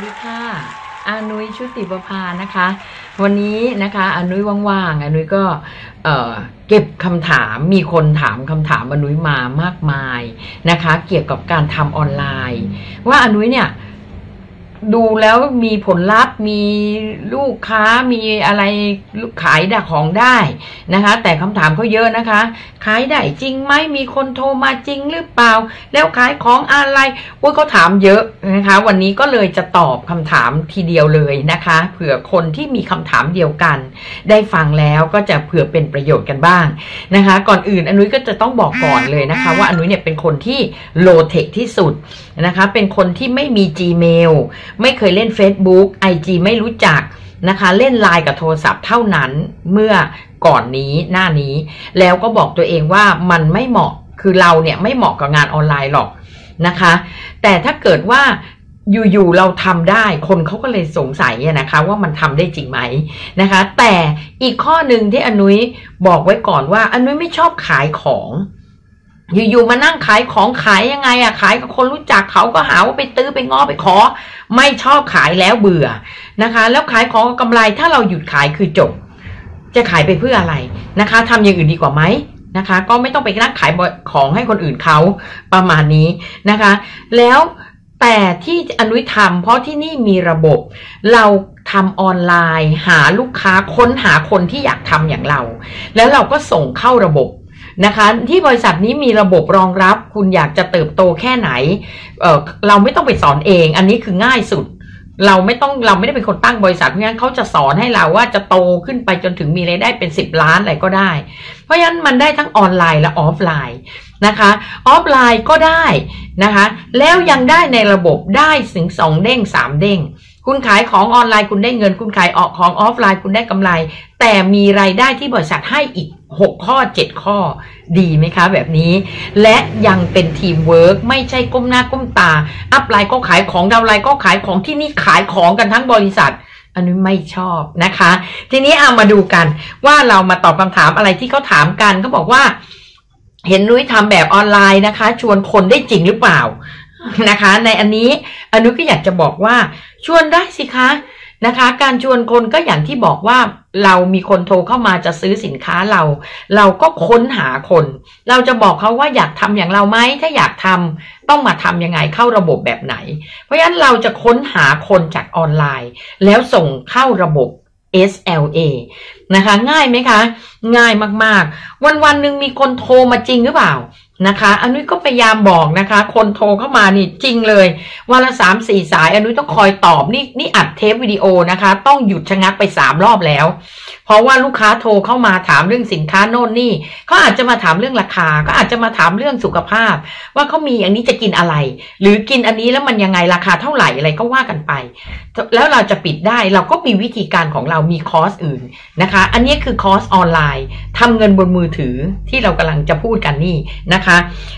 วัสดีค่ะอานุยชุติประภานะคะ วันนี้นะคะอานุยว่างๆอานุยก็เอ่อเก็บคำถามมีคนถามคำถามอานุยมามากมายนะคะ เกี่ยวกับการทำออนไลน์ ว่าอานุยเนี่ย ดูแล้วมีผลลัพธ์มีลูกค้ามีอะไรขายได้ของได้นะคะ แต่คำถามเขาเยอะนะคะ ขายได้จริงไหมมีคนโทรมาจริงหรือเปล่า แล้วขายของอะไรโอ้ยเขาถามเยอะนะคะ วันนี้ก็เลยจะตอบคำถามทีเดียวเลยนะคะเผื่อคนที่มีคำถามเดียวกัน ได้ฟังแล้วก็จะเผื่อเป็นประโยชน์กันบ้างนะคะ ก่อนอื่นอนุ้ยก็จะต้องบอกก่อนเลยนะคะ ว่าอนุ้ยเนี่ยเป็นคนที่โลเทคที่สุดนะคะ เป็นคนที่ไม่มี Gmail ไม่เคยเล่น Facebook IG ไม่รู้จักนะคะ เล่นไลน์กับโทรศัพท์เท่านั้นเมื่อก่อนนี้หน้านี้ แล้วก็บอกตัวเองว่ามันไม่เหมาะคือเราเนี่ยไม่เหมาะกับงานออนไลน์หรอกนะคะ แต่ถ้าเกิดว่าอยู่ๆเราทำได้คนเขาก็เลยสงสัยนะคะ ว่ามันทำได้จริงไหมนะคะ แต่อีกข้อหนึ่งที่อนุยบอกไว้ก่อนว่าอนุยไม่ชอบขายของ อยู่ๆมานั่งขายของขายยังไงอะขายกับคนรู้จักเขาก็หาว่าไปตื้อไปง้อไปขอ ไม่ชอบขายแล้วเบื่อนะคะ แล้วขายของกำไรถ้าเราหยุดขายคือจบ จะขายไปเพื่ออะไรนะคะทำอย่างอื่นดีกว่าไหมนะคะ ก็ไม่ต้องไปนั่งขายของให้คนอื่นเขาประมาณนี้นะคะ แล้วแต่ที่อนุยทำเพราะที่นี่มีระบบ เราทำออนไลน์ หาลูกค้าค้นหาคนที่อยากทำอย่างเรา แล้วเราก็ส่งเข้าระบบ นะคะ ที่บริษัทนี้มีระบบรองรับ คุณอยากจะเติบโตแค่ไหนเเราไม่ต้องไปสอนเอง อันนี้คือง่ายสุด เราไม่ต้องเราไม่ได้เป็นคนตั้งบริษัทเพราะฉะนั้นเขาจะสอนให้เราว่าจะโตขึ้นไปจนถึงมีรายได้เป็น 10 ล้านอะไรก็ได้ เพราะฉะนั้นมันได้ทั้งออนไลน์และออฟไลน์ นะคะออฟไลน์ก็ได้นะคะแล้วยังได้ในระบบได้ถึงสองเด้งสามเด้งคุณขายของออนไลน์คุณได้เงิน คุณขายออกของออฟไลน์คุณได้กำไร แต่มีรายได้ที่บริษัทให้อีก 6 ข้อ 7 ข้อดีไหมคะ แบบนี้ และยังเป็นทีมเวิร์กไม่ใช่ก้มหน้าก้มตา อัพไลน์ก็ขายของดาวไลน์ก็ขายของที่นี่ขายของกันทั้งบริษัทอันนี้ไม่ชอบนะคะ ทีนี้เอามาดูกันว่าเรามาตอบคำถามอะไรที่เขาถามกันเขาบอกว่า เห็นนุ้ยทำแบบออนไลน์นะคะ ชวนคนได้จริงหรือเปล่านะคะ ในอันนี้อนุก็อยากจะบอกว่า ชวนได้สิคะนะคะ การชวนคนก็อย่างที่บอกว่าเรามีคนโทรเข้ามาจะซื้อสินค้าเรา เราก็ค้นหาคน เราจะบอกเขาว่าอยากทำอย่างเราไหมถ้าอยากทำต้องมาทำยังไงเข้าระบบแบบไหน เพราะฉะนั้นเราจะค้นหาคนจากออนไลน์ แล้วส่งเข้าระบบ SLA นะคะ ง่ายไหมคะ ง่ายมากๆ วันวันหนึ่งมีคนโทรมาจริงหรือเปล่านะคะอนุ้ก็พยายามบอกนะคะ คนโทรเข้ามานี่จริงเลย วันละสามสี่สายอนุ้ต้องคอยตอบนี่นี่อัดเทปวิดีโอนะคะ ต้องหยุดชะงักไปสามรอบแล้ว เพราะว่าลูกค้าโทรเข้ามาถามเรื่องสินค้าโน่นนี่เขาอาจจะมาถามเรื่องราคาก็อาจจะมาถามเรื่องสุขภาพ ว่าเขามีอันนี้จะกินอะไร หรือกินอันนี้แล้วมันยังไงราคาเท่าไหร่อะไรก็ว่ากันไป แล้วเราจะปิดได้เราก็มีวิธีการของเรามีคอร์สอื่นนะคะ อันนี้คือคอร์สออนไลน์ทำเงินบนมือถือที่เรากำลังจะพูดกันนี่นะคะ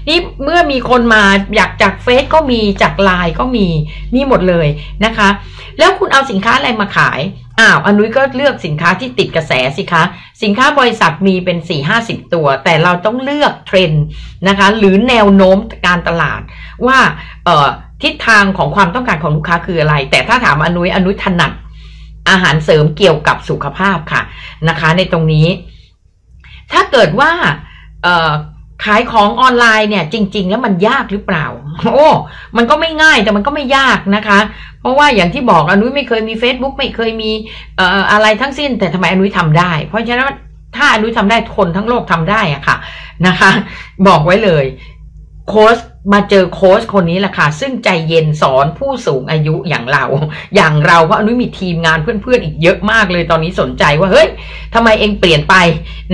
นี่เมื่อมีคนมาอยากจากเฟซก็มีจากไลน์ก็มีนี่หมดเลยนะคะ แล้วคุณเอาสินค้าอะไรมาขายอ้าวอนุ้ยก็เลือกสินค้าที่ติดกระแสสิคะ สินค้าบริษัทมีเป็น4ี่ห้าสิบตัว แต่เราต้องเลือกเทรนด์นะคะ หรือแนวโน้มการตลาดว่าเอ่อทิศทางของความต้องการของลูกค้าคืออะไร แต่ถ้าถามอนุ้ยอนุ้ยถนัดอาหารเสริมเกี่ยวกับสุขภาพค่ะนะคะ ในตรงนี้ ถ้าเกิดว่าเอ่อ ขายของออนไลน์เนี่ย จริง ๆ แล้วมันยากหรือเปล่า โอ้ มันก็ไม่ง่ายแต่มันก็ไม่ยากนะคะ เพราะว่าอย่างที่บอกอนุ้ยไม่เคยมี Facebook ไม่เคยมีเอ่ออะไรทั้งสิ้น แต่ทำไมอนุ้ยทำได้ เพราะฉะนั้นถ้าอนุ้ยทำได้คนทั้งโลกทำได้อะค่ะนะคะ บอกไว้เลยโค้ช มาเจอโค้ชคนนี้แหละค่ะ ซึ่งใจเย็นสอนผู้สูงอายุอย่างเรา อย่างเราเพราะอนุมีทีมงานเพื่อนๆอีกเยอะมากเลยตอนนี้สนใจว่าเฮ้ยทำไมเองเปลี่ยนไป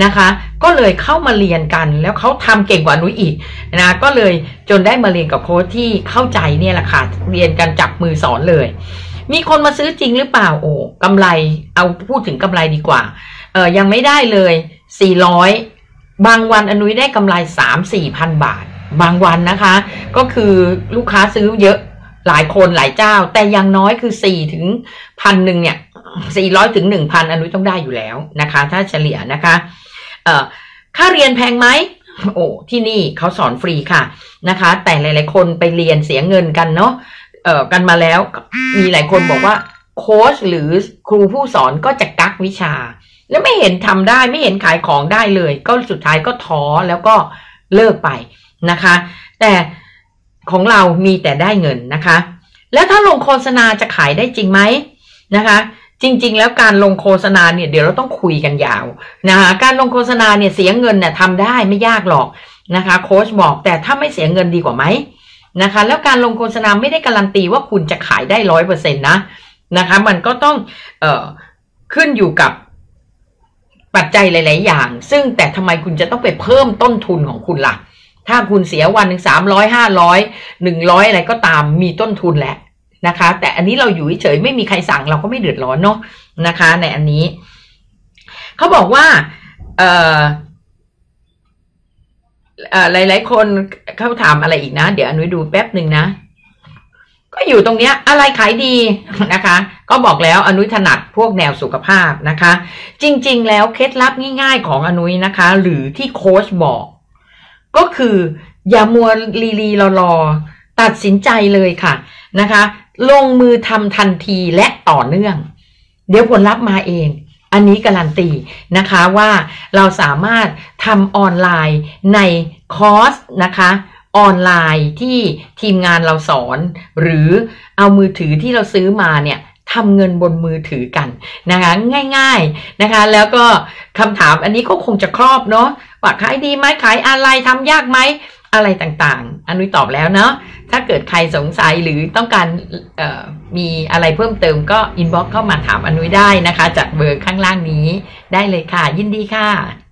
นะคะ ก็เลยเข้ามาเรียนกัน แล้วเขาทำเก่งกว่าอนุอีกนะก็เลยจนได้มาเรียนกับโค้ชที่เข้าใจเนี่ยแหละค่ะ เรียนกันจับมือสอนเลย มีคนมาซื้อจริงหรือเปล่าโอ้กำไรเอาพูดถึงกำไรดีกว่าเออยังไม่ได้เลยสี่ร้อยบางวันอนุยได้กำไรสามสี่พันบาท บางวันนะคะ ก็คือลูกค้าซื้อเยอะหลายคนหลายเจ้า แต่ยังน้อยคือสี่ถึงพันหนึ่งเนี่ยสี่ร้อยถึงหนึ่งพันอนุต้องได้อยู่แล้วนะคะ ถ้าเฉลี่ยนะคะ เอ่อค่าเรียนแพงไหมโอ้ที่นี่เขาสอนฟรีค่ะนะคะ แต่หลาย ๆ คนไปเรียนเสียเงินกันเนาะเอ่อกันมาแล้ว มีหลายคนบอกว่าโค้ชหรือครูผู้สอนก็จะกักวิชา แล้วไม่เห็นทำได้ไม่เห็นขายของได้เลย ก็สุดท้ายก็ท้อแล้วก็เลิกไป นะคะ แต่ของเรามีแต่ได้เงินนะคะ แล้วถ้าลงโฆษณาจะขายได้จริงไหมนะคะ จริง ๆ แล้วการลงโฆษณาเนี่ยเดี๋ยวเราต้องคุยกันยาวนะคะการลงโฆษณาเนี่ยเสียเงินเนี่ยทำได้ไม่ยากหรอกนะคะโค้ชบอกแต่ถ้าไม่เสียเงินดีกว่าไหมนะคะแล้วการลงโฆษณาไม่ได้การันตีว่าคุณจะขายได้ร้อยเปอร์เซ็นต์นะนะคะมันก็ต้องเอ่อขึ้นอยู่กับปัจจัยหลาย ๆ อย่าง ซึ่งแต่ทำไมคุณจะต้องไปเพิ่มต้นทุนของคุณล่ะ ถ้าคุณเสียวันหนึ่งสามร้อยห้าร้อยหนึ่งร้อยอะไรก็ตามมีต้นทุนแหละนะคะ แต่อันนี้เราอยู่เฉยไม่มีใครสั่งเราก็ไม่เดือดร้อนเนาะนะคะ ในอันนี้เขาบอกว่าเอ่อหลายๆคนเขาถามอะไรอีกนะ เดี๋ยวอนุดูแป๊บหนึ่งนะ ก็อยู่ตรงเนี้ย อะไรขายดีนะคะ ก็บอกแล้วอนุถนัดพวกแนวสุขภาพนะคะ จริง ๆ แล้วเคล็ดลับง่าย ๆ ของอนุนะคะ หรือที่โค้ชบอก ก็คืออย่ามัวลีลีรอรอตัดสินใจเลยค่ะนะคะ ลงมือทำทันทีและต่อเนื่อง เดี๋ยวผลลัพธ์มาเอง อันนี้การันตีนะคะว่าเราสามารถทำออนไลน์ในคอร์สนะคะออนไลน์ที่ทีมงานเราสอน หรือเอามือถือที่เราซื้อมาเนี่ยทำเงินบนมือถือกันนะคะง่ายๆนะคะ แล้วก็คำถามอันนี้ก็คงจะครอบเนาะ ว่าขายดีไหมขายอะไรทำยากไหมอะไรต่างๆ อนุยตอบแล้วเนาะถ้าเกิดใครสงสัยหรือต้องการมีอะไรเพิ่มเติมก็อินบ็อกเข้ามาถามอนุยได้นะคะ จากเบอร์ข้างล่างนี้ได้เลยค่ะ ยินดีค่ะ